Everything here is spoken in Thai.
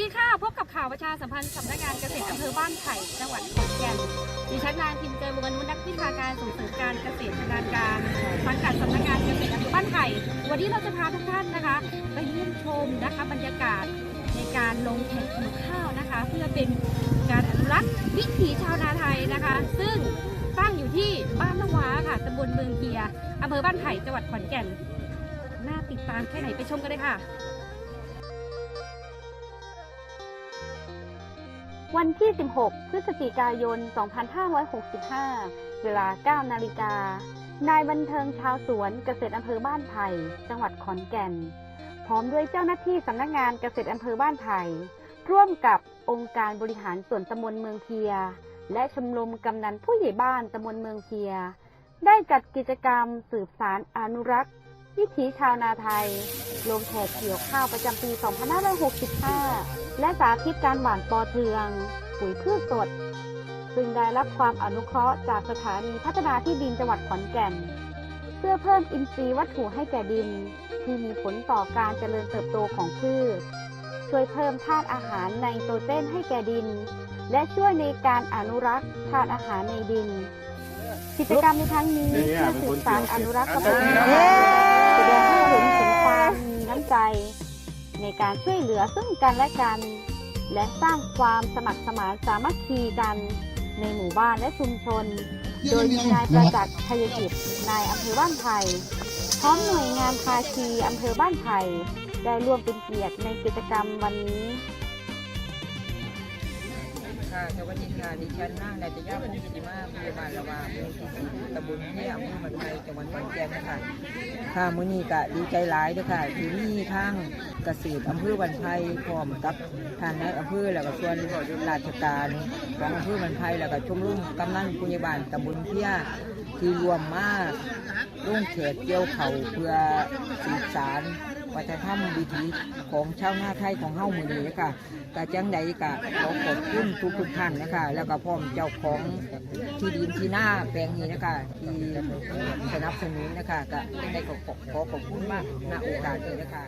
ดีค่ะ พบกับข่าวประชาสัมพันธ์สำนักงานเกษตรอำเภอบ้านไผ่จังหวัดขอนแก่นดิฉันนางพิมพ์เจอบุญนุนักวิชาการส่งเสริมการเกษตรทางารการสังกัดสำนักงานเกษตรอำเภอบ้านไผ่วันนี้เราจะพาทุกท่านนะคะ ไปเยี่ยมชมนะคะบรรยากาศในการลงแข่งปลูกข้าวนะคะ เพื่อเป็นการอนุรักษ์วิถีชาวนาไทยนะคะ ซึ่งตั้งอยู่ที่บ้านละวาค่ะตำบลเมืองเกียอำเภอบ้านไผ่จังหวัดขอนแก่นน่าติดตามแค่ไหนไปชมกันเลยค่ะ วันที่ 16 พฤศจิกายน 2565 เวลา 9 นาฬิกา นายบันเทิงชาวสวนเกษตรอำเภอบ้านไผ่ จังหวัดขอนแก่น พร้อมด้วยเจ้าหน้าที่สำนักงานเกษตรอำเภอบ้านไผ่ ร่วมกับองค์การบริหารส่วนตำบลเมืองเพีย และชมรมกำนันผู้ใหญ่บ้านตำบลเมืองเพีย ได้จัดกิจกรรมสืบสารอนุรักษ์ วิถีชาวนาไทย ลงแขกเกี่ยวข้าวประจำปี 2565 และสาธิตการหว่านปอเทือง ปุ๋ยพืชสด ซึ่งได้รับความอนุเคราะห์จากสถานีพัฒนาที่ดินจังหวัดขอนแก่น เพื่อเพิ่มอินทรีย์วัตถุให้แก่ดิน ที่มีผลต่อการเจริญเติบโตของพืช ช่วยเพิ่มธาตุอาหารไนโตรเจนให้แก่ดิน และช่วยในการอนุรักษ์ธาตุอาหารในดิน กิจกรรมในครั้งนี้เพื่อสืบสานอนุรักษ์วัฒนธรรมแส ใจ ในการช่วยเหลือซึ่งกันและกัน และสร้างความสมัครสมานสามัคคีกัน ในหมู่บ้านและชุมชน โดยมีนายประจักษ์ชัยกิจนายอำเภอบ้านไผ่พร้อมหน่วยงานภาคีอำเภอบ้านไผ่ได้ร่วมเป็นเกียรติในกิจกรรมวันนี้ ค่ะสวัสดีค่ะดิฉันนางนายจะยาพงศิมาพยาบาลละวาหมู่ที่สีตำบลเที่ยอำเภอมันไทยจังหวัดขอนแก่นนะคะค่ะมื้อนี้ก็ดีใจหลายด้วยค่ะ ที่มีทางเกษตรอำเภอบันไพพร้อมกับทางนายอำเภอแล้วก็ส่วนราชการของอำเภอบันไพแล้วก็ชมรมกำนันผู้ใหญ่บ้านตำบลเที่ยที่รวมมาลงเขตเกี่ยวเขาเพื่อสืบสาร วัฒนธรรมวิถีของชาวนาไทยของเฮ้ามือนี้นะคะกะจังใดกะขอขอบคุณทุกทุกท่านนะคะ แล้วก็พร้อมเจ้าของที่ดินที่หน้าแปลงนี้นะคะที่สนับสนุนนะคะก็ได้ขอขอขอบคุณมากณโอกาสนี้นะคะ